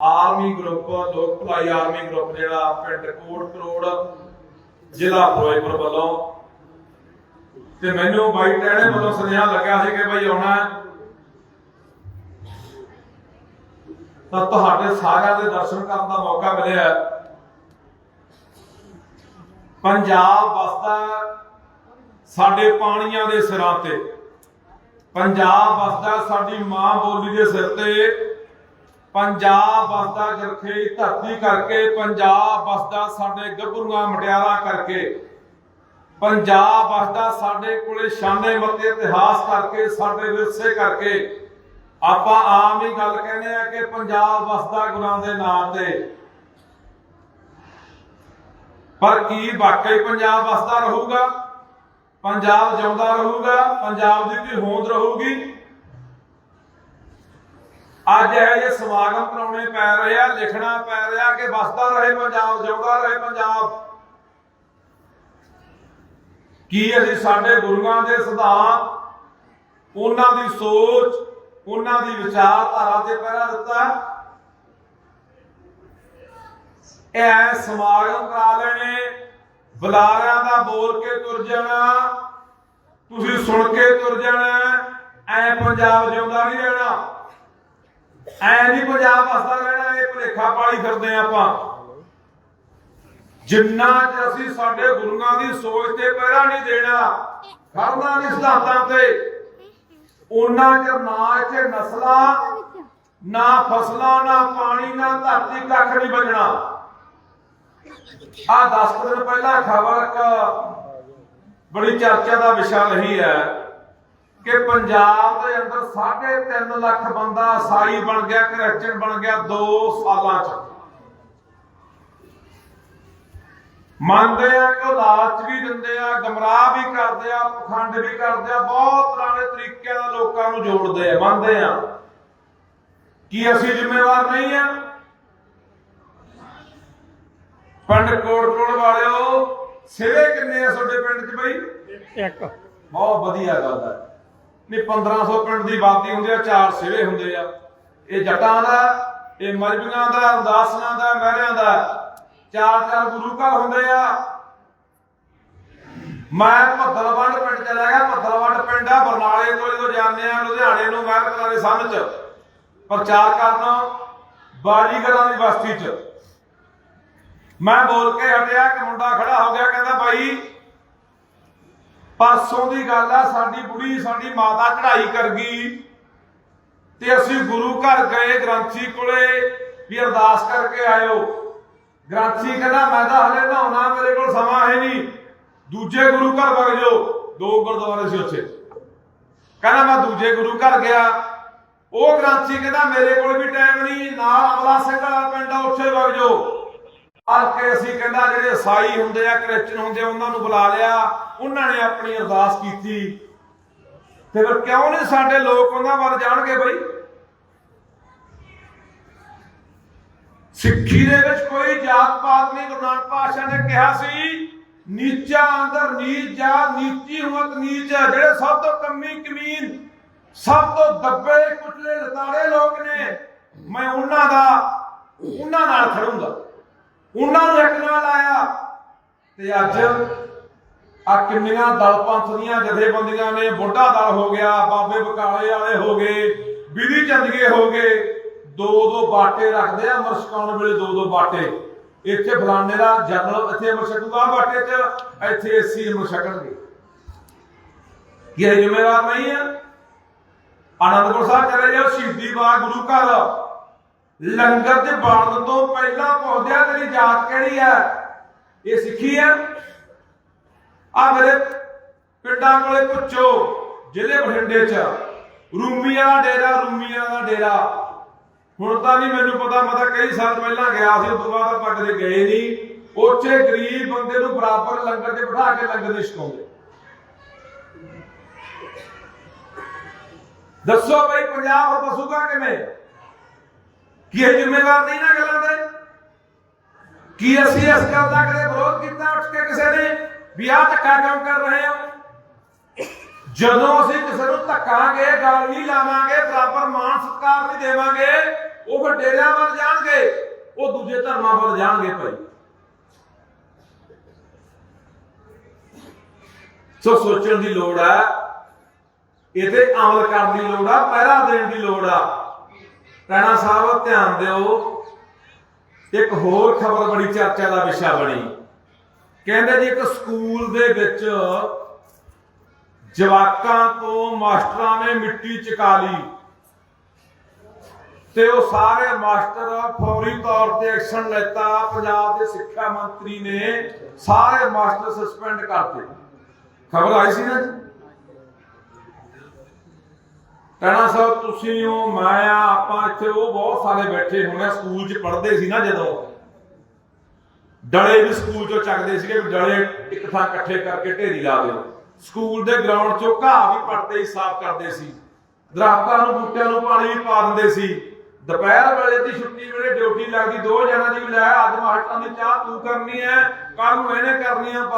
Army group ਲੋਕ ਭਲਾਈ army group ਜਿਹੜਾ ਪਿੰਡ ਕੋਟ ਕਰੋੜ, ਜ਼ਿਲ੍ਹਾ ਫਿਰੋਜ਼ਪੁਰ ਵੱਲੋਂ। ਤੇ ਮੈਨੂੰ ਬਾਈ ਟਹਿਣੇ ਵੱਲੋਂ ਸੁਨੇਹਾ ਲੱਗਿਆ ਸੀ ਕਿ ਬਾਈ ਆਉਣਾ ਤਾਂ ਤੁਹਾਡੇ ਸਾਰਿਆਂ ਦੇ ਦਰਸ਼ਨ ਕਰਨ ਦਾ ਮੌਕਾ ਮਿਲਿਆ ਪੰਜਾਬ ਵਸਦਾ ਸਾਡੇ ਪਾਣੀਆਂ ਦੇ ਸਿਰਾਂ ਤੇ। ਪੰਜਾਬ ਵਸਦਾ ਸਾਡੀ ਮਾਂ ਬੋਲੀ ਦੇ ਸਿਰ ਤੇ। ਪੰਜਾਬ ਵਸਦਾ ਜਰਖੇ ਧਰਤੀ ਕਰਕੇ ਪੰਜਾਬ ਵਸਦਾ ਸਾਡੇ ਗੱਭਰੂਆਂ ਮਟਿਆਰਾਂ ਕਰਕੇ। ਪੰਜਾਬ ਵਸਦਾ ਸਾਡੇ ਕੋਲੇ ਸ਼ਾਨੇ ਮੱਤੇ ਇਤਿਹਾਸ ਕਰਕੇ, ਸਾਡੇ ਵਿਰਸੇ ਕਰਕੇ। ਆਪਾਂ ਆਮ ਹੀ ਗੱਲ ਕਹਿੰਦੇ ਆ ਕਿ ਪੰਜਾਬ ਵਸਦਾ ਗੁਰਾਂ ਦੇ ਨਾਂ ਤੇ। ਪਰ ਕੀ ਵਾਕਈ ਪੰਜਾਬ ਵਸਦਾ ਰਹੂਗਾ? ਪੰਜਾਬ ਜਿਉਂਦਾ ਰਹੂਗਾ, ਪੰਜਾਬ ਦੀ ਵੀ ਹੋਂਦ ਰਹੂਗੀ। ਅੱਜ ਇਹ ਜੇ ਸਮਾਗਮ ਕਰਾਉਣੇ ਪੈ ਰਹੇ ਆ, ਲਿਖਣਾ ਪੈ ਰਿਹਾ ਕਿ ਵਸਦਾ ਰਹੇ ਪੰਜਾਬ, ਜਿਉਂਦਾ ਰਹੇ ਪੰਜਾਬ। ਕੀ ਅਸੀਂ ਸਾਡੇ ਗੁਰੂਆਂ ਦੇ ਸਿਧਾਂਤ ਉਹਨਾਂ ਦੀ ਸੋਚ, ਉਹਨਾਂ ਦੀ ਵਿਚਾਰਧਾਰਾ ਤੇ ਪਹਿਰਾ ਦਿੱਤਾ? ਇਹ ਸਮਾਗਮ ਕਰਾ ਲੈਣੇ, ਬੁਲਾਰਿਆਂ ਦਾ ਬੋਲ ਕੇ ਤੁਰ ਜਾਣਾ, ਤੁਸੀਂ ਸੁਣ ਕੇ ਤੁਰ ਜਾਣਾ, ਐ ਪੰਜਾਬ ਜਿਉਂਦਾ ਨਹੀਂ ਰਹਿਣਾ। ਐ ਨਹੀਂ ਪੰਜਾਬ ਵਸਦਾ ਰਹਿਣਾ, ਇਹ ਭੁਲੇਖਾ ਪਾਲੀ ਫਿਰਦੇ ਆਪਾਂ। ਜਿੰਨਾ ਚ ਅਸੀਂ ਸਾਡੇ ਗੁਰੂਆਂ ਦੀ ਸੋਚ ਤੇ ਪਹਿਰਾ ਨਹੀਂ ਦੇਣਾ, ਖੜਨਾ ਨਹੀਂ ਸਿਧਾਂਤਾਂ ਤੇ ਉਹਨਾਂ ਚ ਨਾ ਇੱਥੇ ਨਸਲਾਂ, ਨਾ ਫਸਲਾਂ, ਨਾ ਪਾਣੀ, ਨਾ ਧਰਤੀ ਕੱਖ ਨਹੀਂ ਬਚਣਾ। ਆ 10 ਦਿਨ ਪਹਿਲਾਂ ਖਬਰ ਬੜੀ ਚਰਚਾ ਦਾ ਵਿਸ਼ਾ ਰਹੀ ਹੈ। ਕਿ ਪੰਜਾਬ ਦੇ ਅੰਦਰ 3.5 ਲੱਖ ਬੰਦਾ ਸਾਈ ਬਣ ਗਿਆ ਕ੍ਰਿਸਚਨ ਬਣ ਗਿਆ 2 ਸਾਲਾਂ ਚ। ਮੰਨਦੇ ਆ ਕਿ ਲਾਲਚ ਵੀ ਦਿੰਦੇ ਆ ਗਮਰਾਹ ਵੀ ਕਰਦੇ ਆ ਪਖੰਡ ਵੀ ਕਰਦੇ ਆ ਬਹੁਤ ਪੁਰਾਣੇ ਤਰੀਕਿਆਂ ਨਾਲ ਲੋਕਾਂ ਨੂੰ ਜੋੜਦੇ ਆ ਮੰਨਦੇ ਆ। ਕੀ ਅਸੀਂ ਜ਼ਿੰਮੇਵਾਰ ਨਹੀਂ ਆ? ਪਿੰਡ ਕੋਟਕੋੜ ਵਾਲਿਓ ਸਿਰੇ ਕਿੰਨੇ ਆ ਤੁਹਾਡੇ ਪਿੰਡ 'ਚ ਬਈ? ਇੱਕ। ਬਹੁਤ ਵਧੀਆ ਗੱਲ ਹੈ ਨਹੀਂ 1500 ਪਿੰਡ ਦੀ ਆਬਾਦੀ ਹੁੰਦੀ ਆ, ਚਾਰ ਸਿਰੇ ਹੁੰਦੇ ਆ। ਇਹ ਜੱਟਾਂ ਦਾ, ਇਹ ਮਰਬੀਆਂ ਦਾ, ਉਦਾਸੀਆਂ ਦਾ, ਮਹਿਰਿਆਂ ਦਾ। ਚਾਰ ਚਾਰ ਗੁਰੂ ਘਰ ਹੁੰਦੇ ਆ। ਮੈਂ ਮੱਦਲਵੰਡ ਪਿੰਡ ਚਲਾ ਗਿਆ ਮੱਦਲਵੰਡ ਪਿੰਡ ਆ, ਬਰਨਾਲੇ ਤੋਂ ਜਦੋਂ ਜਾਂਦੇ ਆ, ਲੁਧਿਆਣੇ ਨੂੰ ਮੈਂ ਦੇ ਸੰਨ ਚ। ਪ੍ਰਚਾਰ ਕਰਨਾ ਬਾਜੀਗਰਾਂ ਦੀ ਬਸਤੀ ਚ। ਮੈਂ ਬੋਲ ਕੇ ਹਟਿਆ ਕਿ ਮੁੰਡਾ ਖੜਾ ਹੋ ਗਿਆ, ਕਹਿੰਦਾ ਭਾਈ ਪਰਸੋਂ ਦੀ ਗੱਲ ਆ, ਸਾਡੀ ਬੁੜੀ ਸਾਡੀ ਮਾਤਾ ਚੜ੍ਹਾਈ ਕਰ ਗਈ। ਤੇ ਅਸੀਂ ਗੁਰੂ ਘਰ ਗਏ ਗ੍ਰੰਥੀ ਕੋਲੇ ਵੀ ਅਰਦਾਸ ਕਰਕੇ ਆਇਓ। ਗ੍ਰੰਥੀ ਕਹਿੰਦਾ, ਮੈਂ ਤਾਂ ਹਲੇ ਨਹਾਉਣਾ, ਮੇਰੇ ਕੋਲ ਸਮਾਂ ਹੈ ਨਹੀਂ। ਦੂਜੇ ਗੁਰੂ ਘਰ ਵਗ ਜਾਓ। ਦੋ ਗੁਰਦੁਆਰੇ ਸੀ ਉੱਥੇ। ਕਹਿੰਦਾ, ਮੈਂ ਦੂਜੇ ਗੁਰੂ ਘਰ ਗਿਆ। ਉਹ ਗ੍ਰੰਥੀ ਕਹਿੰਦਾ, ਮੇਰੇ ਕੋਲ ਵੀ ਟਾਈਮ ਨਹੀਂ, ਨਾਲ ਅਮਲਾ ਸਿੰਘ ਵਾਲਾ ਪਿੰਡ ਆ, ਉੱਥੇ ਵਗ ਜਾਓ। ਆ ਕੇ ਅਸੀਂ ਕਹਿੰਦਾ ਜਿਹੜੇ ਸਾਈ ਹੁੰਦੇ ਆ, ਕ੍ਰਿਸਚਨ ਹੁੰਦੇ ਆ, ਉਹਨਾਂ ਨੂੰ ਬੁਲਾ ਲਿਆ। ਉਹਨਾਂ ਨੇ ਆਪਣੀ ਅਰਦਾਸ ਕੀਤੀ। ਤੇ ਫਿਰ ਕਿਉਂ ਨਹੀਂ ਸਾਡੇ ਲੋਕ ਉਹਨਾਂ ਵੱਲ ਜਾਣਗੇ ਬਈ? ਸਿੱਖੀ ਦੇ ਵਿੱਚ ਕੋਈ ਜਾਤ ਪਾਤ ਨਹੀਂ, ਗੁਰੂ ਨਾਨਕ ਪਾਤਸ਼ਾਹ ਨੇ ਕਿਹਾ ਸੀ, ਨੀਚਾ ਅੰਦਰ ਨੀਚ ਜਾ, ਨੀਚੀ ਹੁਮਤ ਨੀਚ ਹੈ। ਜਿਹੜੇ ਸਭ ਤੋਂ ਕਮੀ ਕਮੀਨ, ਸਭ ਤੋਂ ਦੱਬੇ ਕੁਚਲੇ ਲਤਾੜੇ ਲੋਕ ਨੇ, ਮੈਂ ਉਹਨਾਂ ਦਾ, ਉਹਨਾਂ ਨਾਲ ਖੜੂੰਗਾ। ਉਹਨਾਂ ਨੂੰ ਇੱਕ ਨਾਲ ਆਇਆ। ਤੇ ਅੱਜ ਆ ਕਿੰਨੀਆਂ ਦਲ ਪੰਥ ਦੀਆਂ ਜਥੇਬੰਦੀਆਂ ਨੇ, ਬੁੱਢਾ ਦਲ ਹੋ ਗਿਆ, ਬਾਬੇ ਬਕਾਲੇ ਵਾਲੇ ਹੋ ਗਏ ਬਿਧੀ ਚੰਦਗੇ ਹੋ ਗਏ, ਦੋ ਦੋ ਬਾਟੇ ਰੱਖਦੇ ਆ ਅਮਰ ਛਕਾਉਣ ਵੇਲੇ, ਦੋ ਦੋ ਬਾਟੇ। ਇੱਥੇ ਫਲਾਣੇ ਦਾ ਜਨਰਲ, ਇੱਥੇ ਅਮਰ ਛਕੂਗਾ ਬਾਟੇ 'ਚ, ਇੱਥੇ ਏਸੀ ਅਮਰ ਛਕਣਗੇ ਇਹ ਜ਼ਿੰਮੇਵਾਰ ਨਹੀਂ ਆ। ਆਨੰਦਪੁਰ ਸਾਹਿਬ ਚਲੇ ਜਾਓ, ਸ਼ਹੀਦੀ ਬਾਗ ਗੁਰੂ ਘਰ। ਲੰਗਰ ਦੇ ਬਾਣ ਤੋਂ ਪਹਿਲਾਂ ਪਹੁੰਚਿਆ ਤੇਰੀ ਜਾਤ ਕਿਹੜੀ ਆ ਇਹ ਸਿੱਖੀ ਆ ਆ ਮੇਰੇ ਪਿੰਡਾਂ ਕੋਲੇ ਪੁੱਛੋ, ਜ਼ਿਲ੍ਹੇ ਬਠਿੰਡੇ ਚ। ਰੂਮੀਆਂ ਦਾ ਡੇਰਾ, ਰੂਮੀਆਂ ਦਾ ਡੇਰਾ। ਹੁਣ ਤਾਂ ਨਹੀਂ ਮੈਨੂੰ ਪਤਾ, ਮੈਂ ਤਾਂ ਕਈ ਸਾਲ ਪਹਿਲਾਂ ਗਿਆ ਸੀ ਉਸ ਤੋਂ ਬਾਅਦ ਆਪਾਂ ਕਦੇ ਗਏ ਨਹੀਂ। ਉੱਥੇ ਗਰੀਬ ਬੰਦੇ ਨੂੰ ਬਰਾਬਰ ਲੰਗਰ ਤੇ ਬਿਠਾ ਕੇ ਲੰਗਰ ਦੇ ਛਕਾਉਂਦੇ। ਦੱਸੋ ਬਈ, ਪੰਜਾਬ ਬਸੂਗਾ ਕਿਵੇਂ? ਕੀ ਇਹ ਜ਼ਿੰਮੇਵਾਰ ਨਹੀਂ ਨਾ ਗੱਲਾਂ ਦੇ ਕੀ ਅਸੀਂ ਇਸ ਗੱਲ ਦਾ ਕਦੇ ਵਿਰੋਧ ਕੀਤਾ ਉੱਠ ਕੇ ਕਿਸੇ ਨੇ? ਵੀ ਆਹ ਧੱਕਾ ਕਿਉਂ ਕਰ ਰਹੇ ਹੋ? ਜਦੋਂ ਅਸੀਂ ਕਿਸੇ ਨੂੰ ਧੱਕਾਂਗੇ, ਗਾਲ ਨਹੀਂ ਲਾਵਾਂਗੇ, ਬਰਾਬਰ ਮਾਣ ਸਤਿਕਾਰ ਨਹੀਂ ਦੇਵਾਂਗੇ, ਉਹ ਫਿਰ ਡੇਰਿਆਂ ਵੱਲ ਜਾਣਗੇ, ਉਹ ਦੂਜੇ ਧਰਮਾਂ ਵੱਲ ਜਾਣਗੇ ਭਾਈ। ਸੋ ਸੋਚਣ ਦੀ ਲੋੜ ਹੈ ਇਹਦੇ ਅਮਲ ਕਰਨ ਦੀ ਲੋੜ ਆ, ਪਹਿਰਾ ਦੇਣ ਦੀ ਲੋੜ ਆ। ਰਾਣਾ ਸਾਹਿਬ, ਧਿਆਨ ਦਿਓ। ਇੱਕ ਹੋਰ ਖਬਰ ਬੜੀ ਚਰਚਾ ਦਾ ਵਿਸ਼ਾ ਬਣੀ। ਕਹਿੰਦੇ ਜੀ, ਇੱਕ ਸਕੂਲ ਦੇ ਵਿੱਚ ਜਵਾਕਾਂ ਤੋਂ ਮਾਸਟਰਾਂ ਨੇ ਮਿੱਟੀ ਚਕਾ ਲਈ। ਤੇ ਉਹ ਸਾਰੇ ਮਾਸਟਰ ਫੌਰੀ ਤੌਰ ਤੇ ਐਕਸ਼ਨ ਲੈਤਾ। ਪੰਜਾਬ ਦੇ ਸਿੱਖਿਆ ਮੰਤਰੀ ਨੇ ਸਾਰੇ ਮਾਸਟਰ ਸਸਪੈਂਡ ਕਰਤੇ। ਖਬਰ ਆਈ ਸੀ ਨਾ ਜੀ? ਕਹਿਣਾ ਸਾਹਿਬ ਤੁਸੀਂ ਉਹ ਮੈਂ ਆ, ਆਪਾਂ ਇੱਥੇ ਉਹ ਬਹੁਤ ਸਾਰੇ ਬੈਠੇ ਹੋਣੇ ਸਕੂਲ 'ਚ ਪੜ੍ਹਦੇ ਸੀ ਨਾ ਜਦੋਂ। ਡਲੇ ਵੀ ਸਕੂਲ 'ਚੋਂ ਚੱਕਦੇ ਸੀਗੇ ਡਲੇ ਇੱਕ ਇਕੱਠੇ ਕਰਕੇ ਢੇਰੀ ਲਾ ਦਿਓ। ਸਕੂਲ ਦੇ ਗਰਾਊਂਡ 'ਚੋਂ ਘਾਹ ਵੀ ਪੜਦੇ ਹੀ ਸਾਫ਼ ਕਰਦੇ ਸੀ। ਦਰਖਤਾਂ ਨੂੰ, ਬੂਟਿਆਂ ਨੂੰ ਪਾਣੀ ਵੀ ਪਾ ਦਿੰਦੇ ਸੀ। ਦੁਪਹਿਰ ਵੇਲੇ ਦੀ ਛੁੱਟੀ ਵੇਲੇ ਡਿਊਟੀ ਲੱਗਦੀ, ਦੋ ਜਣਾਂ ਦੀ ਵੀ ਲੈ ਅੱਜ ਹਟਾਂ ਦੀ ਚਾਹ ਤੂੰ ਕਰਨੀ ਹੈ ਕੱਲ ਨੂੰ ਇਹਨੇ ਕਰਨੀ ਆ